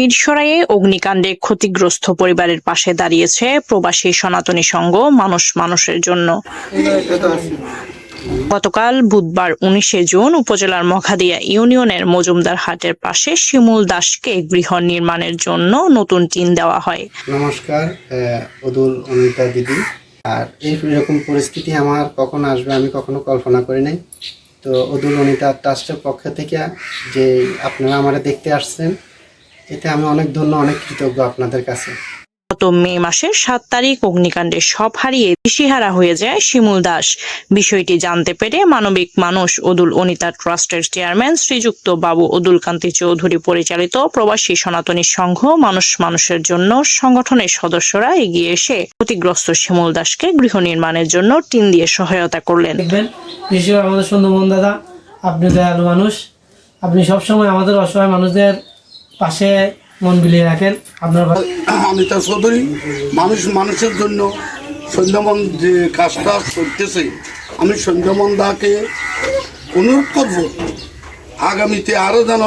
মিরসরাইয়ে অগ্নিকাণ্ডে ক্ষতিগ্রস্ত পরিবারের পাশে দাঁড়িয়েছে প্রবাসী সনাতনী সংঘ মানুষ মানুষের জন্য। গতকাল বুধবার উনিশে জুন উপজেলার মখাদিয়া ইউনিয়নের মজুমদার হাটের পাশে শিমুল দাসকে গৃহ নির্মাণের জন্য নতুন টিন দেওয়া হয়। নমস্কার অদুল অনিতা দিদি। আর এই রকম পরিস্থিতি আমার কখন আসবে আমি কখনো কল্পনা করি নাই। তো অদুল অনিতা ট্রাস্টের পক্ষ থেকে যে আপনারা আমারা দেখতে আসছেন এতে আমি অনেক ধন্য অনেক কৃতজ্ঞ আপনাদের কাছে। গত মে মাসের সাত তারিখ অগ্নিকাণ্ডে সব হারিয়ে দিশেহারা হয়ে যায় শিমুল দাস। বিষয়টি জানতে পেরে মানবিক মানুষ অদুল অনিতা ট্রাস্টের চেয়ারম্যান শ্রীযুক্ত বাবু অদুল কান্তি চৌধুরী পরিচালিত প্রবাসী সনাতনী সংঘ মানুষ মানুষের জন্য সংগঠনের সদস্যরা এগিয়ে এসে ক্ষতিগ্রস্ত শিমুল দাসকে গৃহ নির্মাণের জন্য টিন দিয়ে সহায়তা করলেন। আমাদের সুন্দরবন দাদা আপনি দয়ালু মানুষ। আপনি সবসময় আমাদের অসহায় মানুষদের পাশে মন বিলিয়ে রাখেন। আপনার অনিতা চৌধুরী। মানুষ মানুষের জন্য সন্ধ্যামন যে কাজটা করতেছে আমি সন্ধ্যামন দাকে অনুরোধ করব আগামীতে আরও যেন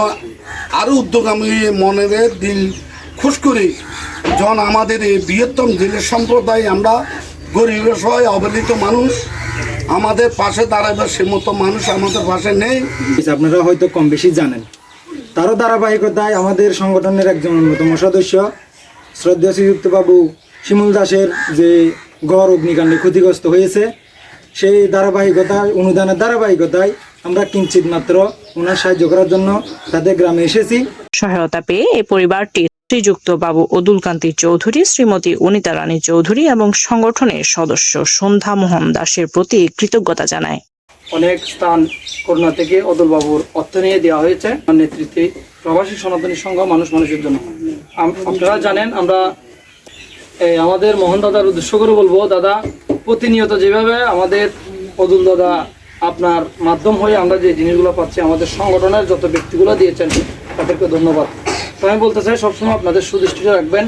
আরও উদ্যোগ আমি মনের দিল খুশ করি। যখন আমাদের এই বৃহত্তম জেলের সম্প্রদায় আমরা গরিব সবাই অবহেলিত মানুষ আমাদের পাশে দাঁড়াবে সে মতো মানুষ আমাদের পাশে নেই। আপনারা হয়তো কম বেশি জানেন। তারও ধারাবাহিকতায় আমাদের সংগঠনের একজন অন্যতম সদস্য শ্রদ্ধা শ্রীযুক্ত বাবু শিমুল দাসের যে গড় অগ্নিকাণ্ডে ক্ষতিগ্রস্ত হয়েছে, সেই ধারাবাহিকতায় অনুদানের ধারাবাহিকতায় আমরা কিঞ্চিত মাত্র ওনার সাহায্য করার জন্য তাদের গ্রামে এসেছি। সহায়তা পেয়ে এই পরিবারটি শ্রীযুক্ত বাবু অদুল কান্তি চৌধুরী, শ্রীমতী অনিতা রানী চৌধুরী এবং সংগঠনের সদস্য সন্ধ্যা মোহন দাসের প্রতি কৃতজ্ঞতা জানায়। অনেক স্থান করোনা থেকে অদলবাবুর অর্থ নিয়ে দেওয়া হয়েছে। নেতৃত্বে প্রবাসী সনাতনী সংঘ মানুষ মানুষের জন্য। আপনারা জানেন, আমরা আমাদের মোহন দাদার উদ্দেশ্য করে বলব, দাদা, প্রতিনিয়ত যেভাবে আমাদের অদুল দাদা আপনার মাধ্যম হয়ে আমরা যে জিনিসগুলো পাচ্ছি, আমাদের সংগঠনের যত ব্যক্তিগুলো দিয়েছেন, তাদেরকে ধন্যবাদ। তো আমি বলতে চাই, সবসময় আপনাদের সুদৃষ্টিতে রাখবেন।